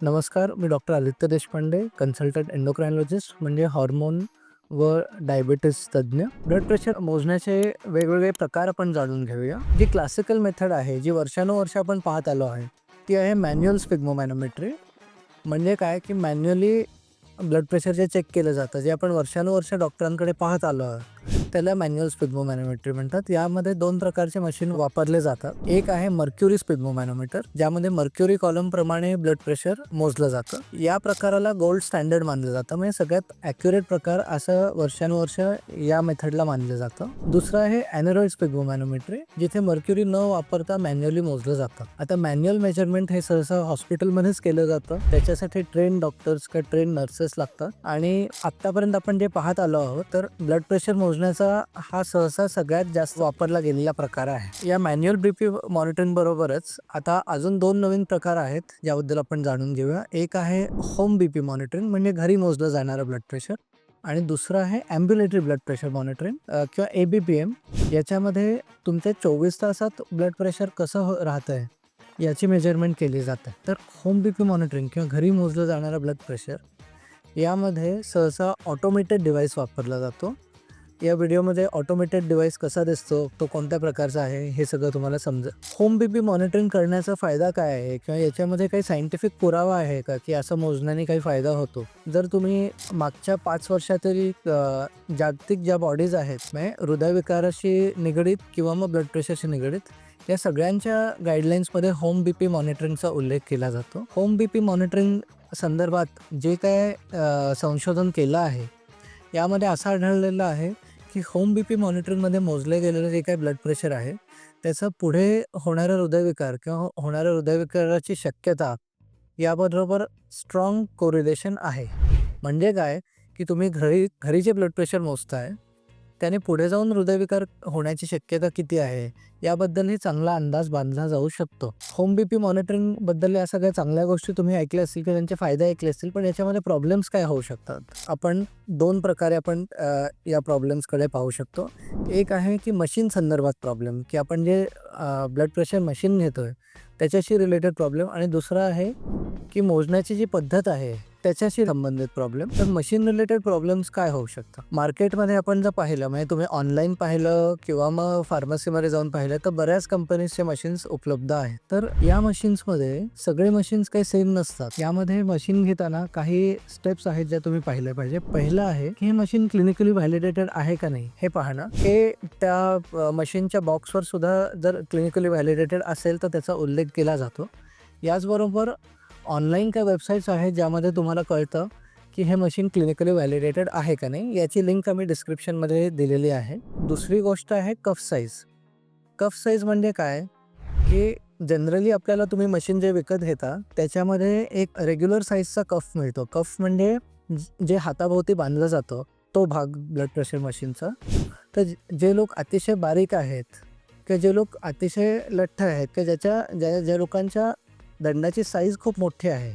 नमस्कार मी doctor Aditya Deshpande consultant endocrinologist म्हणजे hormone व डायबिटीस तज्ज्ञ. ब्लड प्रेशर मोजण्याचे वेगवेगळे प्रकार आपण जाणून घेऊया. जी क्लासिकल मेथड आहे जी वर्षानुवर्ष आपण पाहत आलो आहे ती आहे मॅन्युअल स्पिग्मोमॅनोमेट्री म्हणजे काय? की मॅन्युअली ब्लड प्रेशर जे चेक केलं जातं जे आपण वर्षानुवर्ष डॉक्टरांकडे पाहत आलो आहोत त्याला मॅन्युअल स्पिग्मोमॅनोमेट्री म्हणतात. यामध्ये दोन प्रकारचे मशीन वापरले जातात. एक आहे मर्क्युरी स्पिग्मोमॅनोमीटर ज्यामध्ये मर्क्युरी कॉलम प्रमाणे ब्लड प्रेशर मोजलं जातं. या प्रकाराला गोल्ड स्टँडर्ड मानलं जातं. म्हणजे सगळ्यात ॲक्युरेट प्रकार असं वर्षानुवर्ष या मेथडला मानलं जातं. दुसरं आहे ॲनरॉइड स्पिग्मोमॅनोमेट्री जिथे मर्क्युरी न वापरता मॅन्युअली मोजलं जातं. आता मॅन्युअल मेजरमेंट हे सहसा हॉस्पिटलमध्येच केलं जातं. त्याच्यासाठी ट्रेन डॉक्टर्स किंवा ट्रेन नर्सेस लागतात. आणि आत्तापर्यंत आपण जे पाहत आलो आहोत तर ब्लड प्रेशर मोजण्यास मोजण्याचा हा सहसा सगळ्यात जास्त वापरला गेलेला प्रकार आहे. या मॅन्युअल बीपी मॉनिटरिंग बरोबरच आता अजून दोन नवीन प्रकार आहेत ज्याबद्दल आपण जाणून घेऊया. एक आहे होम बीपी मॉनिटरिंग म्हणजे घरी मोजलं जाणारं ब्लड प्रेशर आणि दुसरं आहे ॲम्ब्युलेटरी ब्लड प्रेशर मॉनिटरिंग किंवा ए बी पी एम याच्यामध्ये तुमचे चोवीस तासात ब्लड प्रेशर कसं हो राहतं आहे याची मेजरमेंट केली जाते. तर होम बी पी मॉनिटरिंग किंवा घरी मोजलं जाणारं ब्लड प्रेशर यामध्ये सहसा ऑटोमेटेड डिव्हाइस वापरला जातो. या व्हिडिओमध्ये ऑटोमेटेड डिव्हाइस कसा दिसतो तो कोणत्या प्रकारचा आहे हे सगळं तुम्हाला समजेल होम बी पी मॉनिटरिंग करण्याचा फायदा काय आहे? किंवा याच्यामध्ये काही सायंटिफिक पुरावा आहे का की असं मोजण्याने काही फायदा होतो? जर तुम्ही मागच्या पाच वर्षातरी जागतिक ज्या बॉडीज आहेत म्हणजे हृदयविकाराशी निगडीत किंवा मग ब्लड प्रेशरशी निगडीत या सगळ्यांच्या गाईडलाईन्समध्ये होम बी पी मॉनिटरिंगचा उल्लेख केला जातो. होम बी पी मॉनिटरिंग संदर्भात जे काय संशोधन केलं आहे यामध्ये असं आढळलेलं आहे की होम बी पी मॉनिटरिंगमध्ये मोजले गेलेलं जे काही ब्लड प्रेशर आहे त्याचं पुढे होणारा हृदयविकार किंवा हो-, होणाऱ्या हृदयविकाराची शक्यता याबरोबर स्ट्रॉंग कोरिलेशन आहे. म्हणजे काय? की तुम्ही घरी घरी जे ब्लड प्रेशर मोजताय त्याने पुढे जाऊन हृदयविकार होण्याची शक्यता किती आहे? याबद्दलही चांगला अंदाज बांधला जाऊ शकतो. होम बी पी मॉनिटरिंगबद्दल या सगळ्या चांगल्या गोष्टी तुम्ही ऐकल्या असतील किंवा त्यांचे फायदे ऐकले असतील पण याच्यामध्ये प्रॉब्लेम्स काय होऊ शकतात? आपण दोन प्रकारे आपण या प्रॉब्लेम्सकडे पाहू शकतो. एक आहे की मशीन संदर्भात प्रॉब्लेम की आपण जे ब्लड प्रेशर मशीन घेतोय त्याच्याशी रिलेटेड प्रॉब्लेम आणि दुसरा आहे की मोजण्याची जी पद्धत आहे त्याच्याशी संबंधित प्रॉब्लेम तर मशीन रिलेटेड प्रॉब्लेम्स काय होऊ शकतात? मार्केटमध्ये आपण जर पाहिलं म्हणजे तुम्ही ऑनलाईन पाहिलं किंवा मग फार्मसीमध्ये जाऊन पाहिलं तर बऱ्याच कंपनीजचे मशीन्स उपलब्ध आहेत. तर या मशीन्समध्ये सगळे मशीन्स काही सेम नसतात. यामध्ये मशीन घेताना काही स्टेप्स आहेत ज्या तुम्ही पाहिल्या पाहिजे. पहिलं आहे की हे मशीन क्लिनिकली व्हॅलिडेटेड आहे का नाही हे पाहणं. हे त्या मशीनच्या बॉक्सवर सुद्धा जर क्लिनिकली व्हॅलिडेटेड असेल तर त्याचा उल्लेख केला जातो. याचबरोबर ऑनलाईन काही वेबसाईट्स आहेत ज्यामध्ये तुम्हाला कळतं की हे मशीन क्लिनिकली व्हॅलिडेटेड आहे का नाही? याची लिंक आम्ही डिस्क्रिप्शनमध्ये दिलेली आहे. दुसरी गोष्ट आहे कफ साईज कफ साईज म्हणजे काय? की जनरली आपल्याला तुम्ही मशीन जे विकत घेता त्याच्यामध्ये एक रेग्युलर साईजचा कफ मिळतो. कफ म्हणजे जे हाताभोवती बांधलं जातं तो भाग ब्लड प्रेशर मशीनचा तर जे लोक अतिशय बारीक आहेत किंवा जे लोक अतिशय लठ्ठ आहेत किंवा ज्याच्या ज्या ज्या लोकांच्या दंडाची साईज खूप मोठी आहे.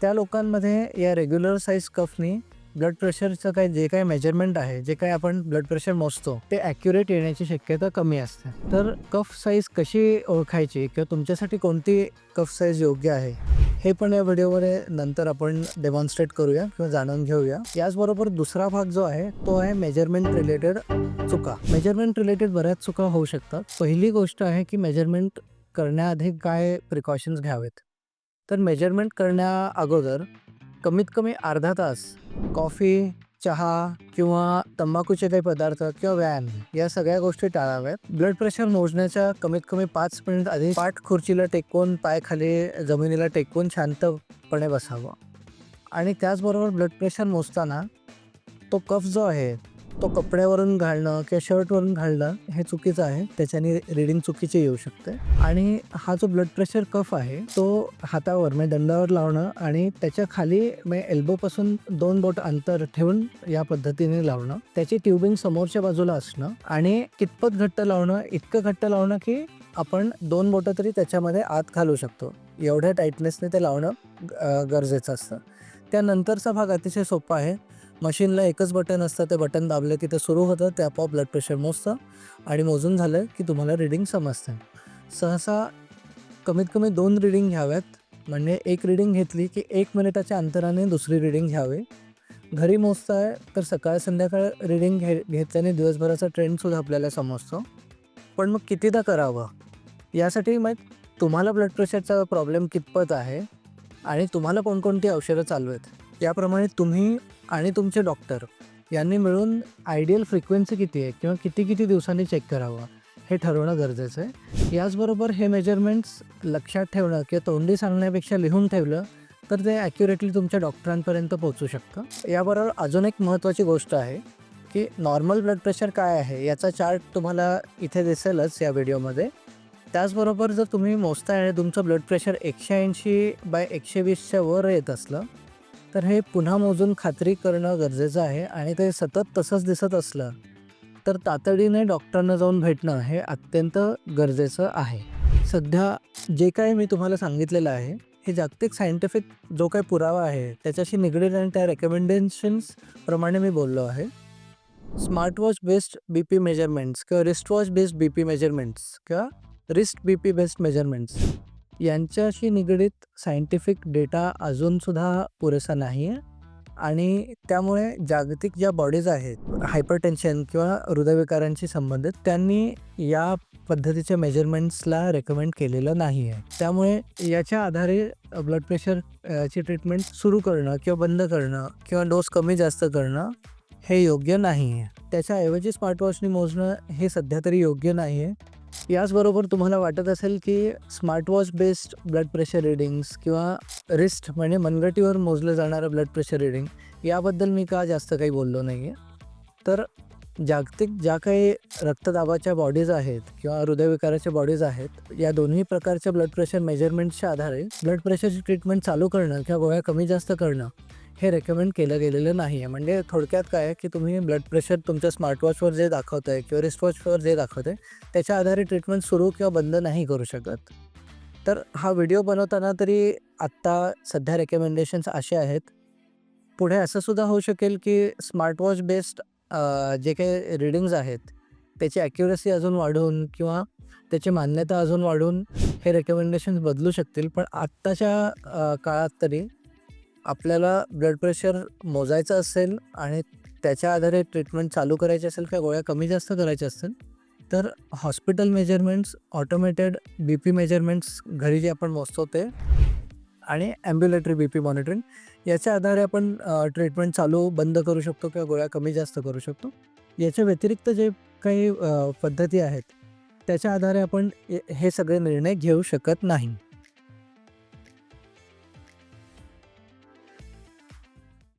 त्या लोकांमध्ये या रेग्युलर साईज कफनी ब्लड प्रेशरचं काय जे काही मेजरमेंट आहे जे काही आपण ब्लड प्रेशर मोजतो ते ॲक्युरेट येण्याची शक्यता कमी असते. तर कफ साईज कशी ओळखायची किंवा तुमच्यासाठी कोणती कफ साईज योग्य आहे हे पण या व्हिडिओमध्ये नंतर आपण डेमॉन्स्ट्रेट करूया किंवा जाणून घेऊया. याचबरोबर दुसरा भाग जो आहे तो आहे मेजरमेंट रिलेटेड चुका. मेजरमेंट रिलेटेड बऱ्याच चुका होऊ शकतात. पहिली गोष्ट आहे की मेजरमेंट करण्याआधी काय प्रिकॉशन्स घ्यावेत? तर मेजरमेंट करण्या अगोदर कमीत कमी अर्धा तास कॉफी चहा किंवा तंबाखूचे काही पदार्थ किंवा व्यायाम या सगळ्या गोष्टी टाळाव्यात. ब्लड प्रेशर मोजण्याच्या कमीत कमी पाच मिनिट आधी पाठ खुर्चीला टेकवून पायखाली जमिनीला टेकवून शांतपणे बसावं. आणि त्याचबरोबर ब्लड प्रेशर मोजताना तो कफ जो आहे तो कपड्यावरून घालणं किंवा शर्टवरून घालणं हे चुकीचं आहे. त्याच्याने रिडिंग चुकीची येऊ शकते. आणि हा जो ब्लड प्रेशर कफ आहे तो हातावर म्हणजे दंडावर लावणं आणि त्याच्याखाली म्हणजे एल्बोपासून दोन बोट अंतर ठेवून या पद्धतीने लावणं त्याची ट्युबिंग समोरच्या बाजूला असणं आणि कितपत घट्ट लावणं इतकं घट्ट लावणं की आपण दोन बोटं तरी त्याच्यामध्ये आत घालू शकतो. एवढ्या टाईटनेसने ते लावणं गरजेचं असतं. त्यानंतरचा भाग अतिशय सोपा आहे. मशीनला एकच बटन असतं ते बटन दाबलं की ते सुरू होतं ते आपोआप ब्लड प्रेशर मोजतं आणि मोजून झालं की तुम्हाला रिडिंग समजतं. सहसा कमीत कमी दोन रिडिंग घ्याव्यात. म्हणजे एक रीडिंग घेतली की एक मिनिटाच्या अंतराने दुसरी रीडिंग घ्यावी. घरी मोजताय तर सकाळ संध्याकाळ रीडिंग घे घेतल्याने दिवसभराचा ट्रेंडसुद्धा आपल्याला समजतो. पण मग कितीदा करावं? यासाठी मग तुम्हाला ब्लड प्रेशरचा प्रॉब्लेम कितपत आहे आणि तुम्हाला कोणकोणती औषधं चालू आहेत? याप्रमाणे तुम्ही आणि तुमचे डॉक्टर यांनी मिळून आयडियल फ्रिक्वेन्सी किती आहे किंवा किती किती दिवसांनी चेक करावं हे ठरवणं गरजेचं आहे. याचबरोबर हे मेजरमेंट्स लक्षात ठेवणं किंवा तोंडी सांगण्यापेक्षा लिहून ठेवलं तर ते ॲक्युरेटली तुमच्या डॉक्टरांपर्यंत पोहोचू शकतं. याबरोबर अजून एक महत्त्वाची गोष्ट आहे की नॉर्मल ब्लड प्रेशर काय आहे याचा चार्ट तुम्हाला इथे दिसेलच या व्हिडिओमध्ये. त्याचबरोबर जर तुम्ही मोजताय आणि तुमचं ब्लड प्रेशर एकशे ऐंशी बाय एकशे वीसच्या वर येत असलं तर हे पुन्हा मोजून खात्री करणं गरजेचं आहे आणि ते सतत तसंच दिसत असलं तर तातडीने डॉक्टरांना जाऊन भेटणं हे अत्यंत गरजेचं आहे. सध्या जे काही मी तुम्हाला सांगितलेलं आहे हे जागतिक सायंटिफिक जो काही पुरावा आहे त्याच्याशी निगडीत आणि त्या रेकमेंडेशन्स प्रमाणे मी बोललो आहे. Smartwatch based B P measurements किंवा wristwatch based B P measurements किंवा wrist B P based measurements यांच्याशी निगडीत सायंटिफिक डेटा अजूनसुद्धा पुरेसा नाही आहे आणि त्यामुळे जागतिक ज्या बॉडीज आहेत हायपरटेन्शन किंवा हृदयविकारांशी संबंधित त्यांनी या पद्धतीच्या मेजरमेंट्सला रेकमेंड केलेलं नाही आहे त्यामुळे याच्या आधारे ब्लड प्रेशर ची ट्रीटमेंट सुरू करणं किंवा बंद करणं किंवा डोस कमी जास्त करणं हे योग्य नाही आहे त्याच्याऐवजी स्मार्टवॉचने मोजणं हे सध्या तरी योग्य नाही आहे याचबरोबर तुम्हाला वाटत असेल की smartwatch based blood pressure readings किंवा रिस्ट म्हणजे मनगटीवर मोजलं जाणारं ब्लड प्रेशर रिडिंग याबद्दल मी का जास्त काही बोललो नाही आहे तर जागतिक ज्या काही रक्तदाबाच्या बॉडीज आहेत किंवा हृदयविकाराच्या बॉडीज आहेत या दोन्ही प्रकारच्या ब्लड प्रेशर मेजरमेंटच्या आधारे ब्लड प्रेशरची ट्रीटमेंट चालू करणं किंवा गोळ्या कमी जास्त करणं हे रेकमेंड केलं गेलेलं नाही आहे म्हणजे थोडक्यात काय आहे की तुम्ही ब्लड प्रेशर तुमच्या स्मार्टवॉचवर जे दाखवत आहे किंवा रिस्टवॉचवर जे दाखवत आहे त्याच्या आधारे ट्रीटमेंट सुरू किंवा बंद नाही करू शकत. तर हा व्हिडिओ बनवताना तरी आत्ता सध्या रेकमेंडेशन्स असे आहेत. पुढे असं सुद्धा होऊ शकेल की स्मार्टवॉच बेस्ड जे काही रिडिंग्ज आहेत त्याची ॲक्युरसी अजून वाढवून किंवा त्याची मान्यता अजून वाढवून हे रेकमेंडेशन्स बदलू शकतील. पण आत्ताच्या काळात तरी आपल्याला ब्लड प्रेशर मोजायचं असेल आणि त्याच्या आधारे ट्रीटमेंट चालू करायची असेल किंवा गोळ्या कमी जास्त करायच्या असतील तर hospital measurements automated B P measurements घरी जे आपण मोजतो ते आणि ॲम्ब्युलेटरी बी पी मॉनिटरिंग याच्या आधारे आपण ट्रीटमेंट चालू बंद करू शकतो किंवा गोळ्या कमी जास्त करू शकतो. याच्या व्यतिरिक्त जे काही पद्धती आहेत त्याच्या आधारे आपण हे सगळे निर्णय घेऊ शकत नाही.